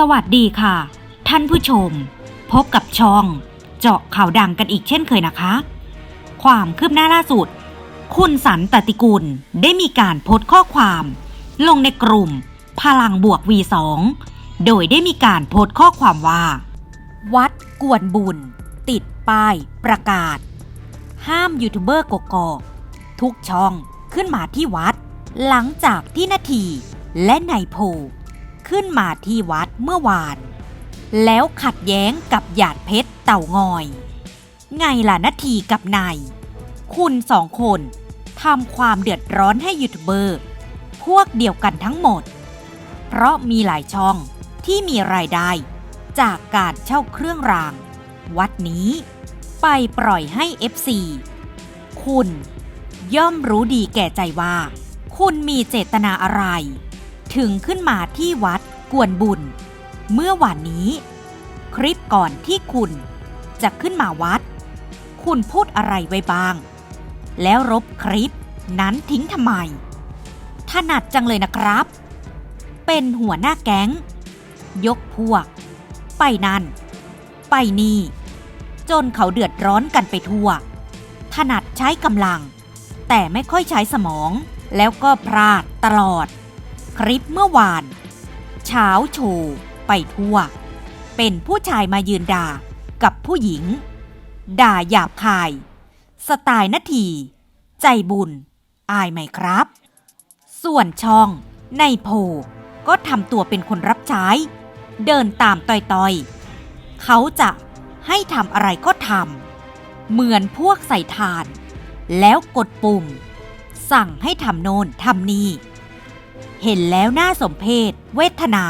สวัสดีค่ะ ท่านผู้ชม พบกับช่อง เจาะข่าวดังกันอีกเช่นเคยนะคะ ความคืบหน้าล่าสุด คุณสันตติกุลได้มีการโพสต์ข้อความ ลงในกลุ่ม พลังบวก V2 โดยได้มีการโพสต์ข้อความว่า วัดกวนบุญ ติดป้ายประกาศ ห้ามยูทูบเบอร์กกอกทุกช่องขึ้นมาที่วัด หลังจากที่นาทีและนายโพ ขึ้นมาที่วัดเมื่อวาน แล้วขัดแย้งกับหยาดเพชรเต่างอย ไงล่ะนาทีกับนายคุณสองคนทำความเดือดร้อนให้ยูทูบเบอร์ พวกเดียวกันทั้งหมด เพราะมีหลายช่องที่มีรายได้ จากการเช่าเครื่องราง วัดนี้ไปปล่อยให้ FC คุณย่อมรู้ดีแก่ใจว่า คุณมีเจตนาอะไร ถึงขึ้นมาที่วัดกวนบุญ เมื่อวานนี้ คลิปก่อนที่คุณจะขึ้นมาวัด คุณพูดอะไรไว้บ้าง แล้วรบคลิปนั้นทิ้งทำไม ถนัดจังเลยนะครับ เป็นหัวหน้าแก๊ง ยกพวก ไปนั่น ไปนี่ จนเขาเดือดร้อนกันไปทั่ว ถนัดใช้กำลัง แต่ไม่ค่อยใช้สมองแล้วก็พลาดตลอด คลิปเมื่อวานเช้าโชว์ไปทั่ว เป็นผู้ชายมายืนด่ากับผู้หญิง ด่าหยาบคาย สไตล์นาที ใจบุญ อายไหมครับ ส่วนช่องในโพก็ทำตัวเป็นคนรับใช้ เดินตามต่อยๆ เขาจะให้ทำอะไรก็ทำเหมือนพวกใส่ทาน แล้วกดปุ่ม สั่งให้ทำโน่นทำนี่ เห็นแล้วน่าสมเพชเวทนา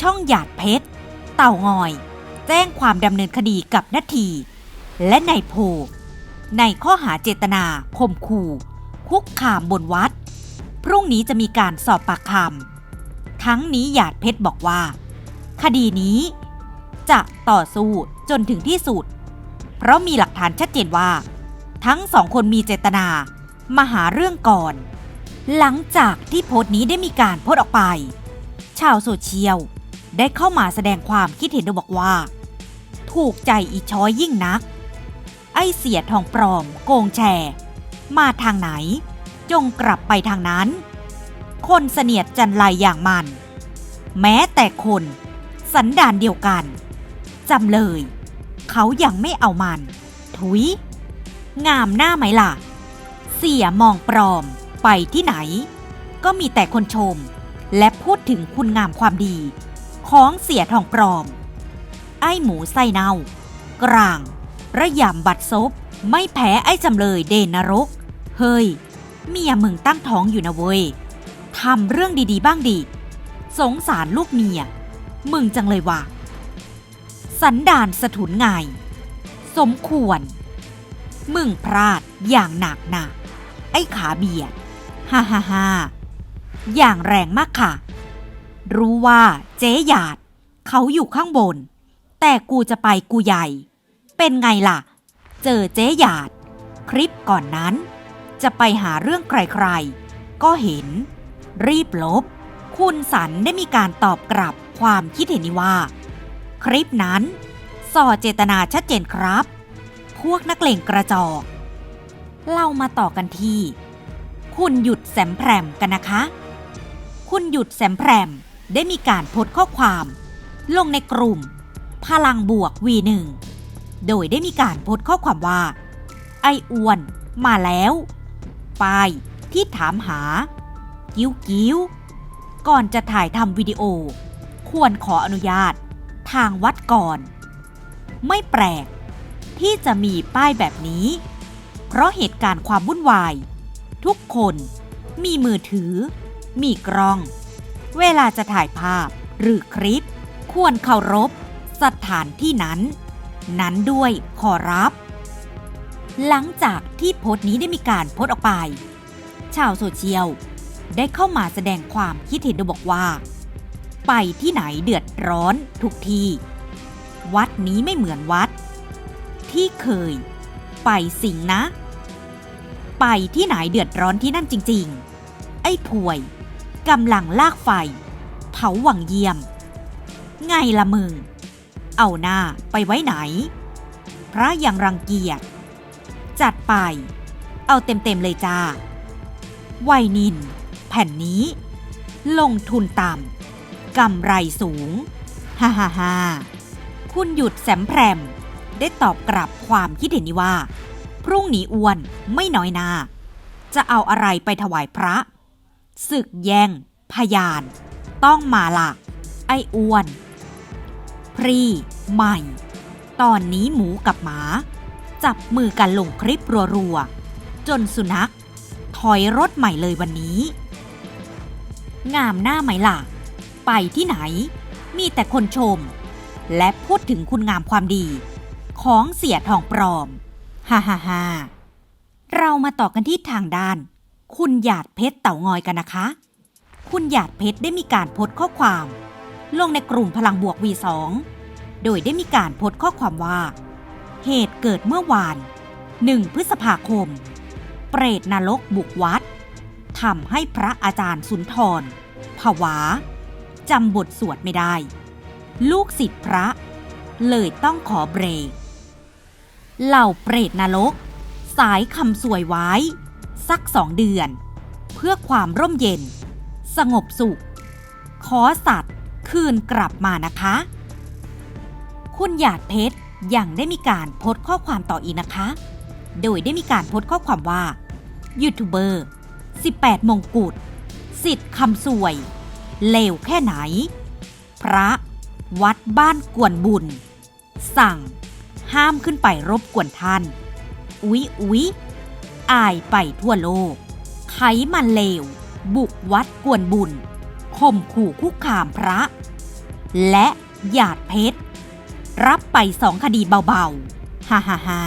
ช่องหยาดเพชร เต่างอย แจ้งความดำเนินคดีกับนาที และนายโพ ในข้อหาเจตนาข่มขู่ คุกคามบนวัด พรุ่งนี้จะมีการสอบปากคำทั้งนี้หยาดเพชรบอกว่า คดีนี้ จะต่อสู้จนถึงที่สุด เพราะมีหลักฐานชัดเจนว่า ทั้งสองคนมีเจตนามาหาเรื่องก่อน หลังจากที่โพสต์นี้ได้มีการโพสต์ออกไป ชาวโซเชียลได้เข้ามาแสดงความคิดเห็นโดยบอกว่า ถูกใจอีช้อยยิ่งนัก ไอเสียทองปลอมโกงแชร์ มาทางไหน จงกลับไปทางนั้น คนเสนียดจันไรอย่างมัน แม้แต่คน สันดานเดียวกันจำเลย เขายังไม่เอามัน ถุย งามหน้าไหมล่ะ เสียมองปลอม ไปที่ไหน ก็มีแต่คนชม และพูดถึงคุณงามความดี ของเสียทองปลอม ไอ้หมูไส้เน่า กลาง ระยำบัดซบ ไม่แพ้ไอ้จำเลยเดนนรก เฮ้ย เมียมึงตั้งท้องอยู่นะเว้ยทำเรื่องดีๆ บ้างดีสงสารลูกเมีย มึงจังเลยว่ะ สันดานสะทุนไงสมควร มึงพลาดอย่างหนักหนาไอ้ขาเบียด ฮ่าฮ่าฮ่าอย่างแรงมากค่ะ รู้ว่าเจ๊หยาด เขาอยู่ข้างบน แต่กูจะไปกูใหญ่ เป็นไงล่ะ เจอเจ๊หยาด คลิปก่อนนั้น จะไปหาเรื่องใครๆ ก็เห็น รีบลบ คุณสันได้มีการตอบกลับความคิดเห็นนี้ว่า คลิปนั้นส่อเจตนาชัดเจนครับ พวกนักเลงกระจอก เรามาต่อกันที่ คุณหยุดแสมแพรมกันนะคะ คุณหยุดแสมแพรมได้มีการโพสต์ข้อความ ลงในกลุ่ม พลังบวก V1 โดยได้มีการโพสต์ข้อความว่า ไออ้วนมาแล้วปายที่ถามหา กิ้วกิ้วก่อนจะถ่ายทำวิดีโอ ควรขออนุญาต ทางวัดก่อน ไม่แปลก ที่จะมีป้ายแบบนี้ เพราะเหตุการณ์ความวุ่นวาย ทุกคนมีมือถือ มีกล้อง เวลาจะถ่ายภาพหรือคลิป ควรเคารพสถานที่นั้น นั้นด้วยขอรับ หลังจากที่โพสต์นี้ได้มีการโพสต์ออกไป ชาวโซเชียลได้เข้ามาแสดงความคิดเห็นโดยบอกว่า ไปที่ไหนเดือดร้อนทุกทีวัดนี้ไม่เหมือนวัด ที่เคย ไปสิงนะ ไปที่ไหนเดือดร้อนที่นั่นจริง ๆ ไอ้ผวยกำลังลากไฟ เผาหวังเยี่ยม ไงละมึง เอาหน้าไปไว้ไหน พระยังรังเกียจ จัดไป เอาเต็มๆเลยจ้าไวนิน แผ่นนี้ ลงทุนต่ำกำไรสูง ฮ่าฮ่าฮ่าคุณหยุดแสมแพรม ได้ตอบกลับความคิดเห็นนี้ว่า พรุ่งนี้อ้วนไม่น้อยนา จะเอาอะไรไปถวายพระศึกแย่ง พยาน ต้องมาละไอ้อ้วน พรี ใหม่ ตอนนี้หมูกับหมา จับมือกันลงคลิปรัวๆ จนสุนัข ถอยรถใหม่เลยวันนี้ งามหน้าไหมล่ะ ไปที่ไหน มีแต่คนชม และพูดถึงคุณงามความดี ของเสียทองปลอม ฮ่าฮ่าฮ่าเรามาต่อกันที่ทางด้าน คุณหยาดเพชรเต่างอยกันนะคะ คุณหยาดเพชรได้มีการโพสต์ข้อความ ลงในกลุ่มพลังบวก V2 โดยได้มีการโพสต์ข้อความว่า เหตุเกิดเมื่อวาน 1 พฤษภาคม เปรตนรกบุกวัดทำให้พระอาจารย์สุนทรผวาจำบทสวดไม่ได้ ลูกศิษย์พระ เลยต้องขอเบรก เหล่าเปรตนรก สายคำสวยไว้ สักสองเดือน เพื่อความร่มเย็น สงบสุข ขอสัตว์คืนกลับมานะคะ คุณหยาดเพชรยังได้มีการโพสต์ข้อความต่ออีกนะคะ โดยได้มีการโพสต์ข้อความว่ายูทูบเบอร์ 18 มงกุฎสิทธิ์คำสวย เลวแค่ไหน พระ วัดบ้านกวนบุญ สั่ง ห้ามขึ้นไปรบกวนท่าน อุ๊ยอุ๊ยอายไปทั่วโลก ไขมันเลว บุกวัดกวนบุญข่มขู่คุกคามพระ และหยาดเพชร รับไปสองคดีเบาๆ ฮ่าฮ่าฮ่า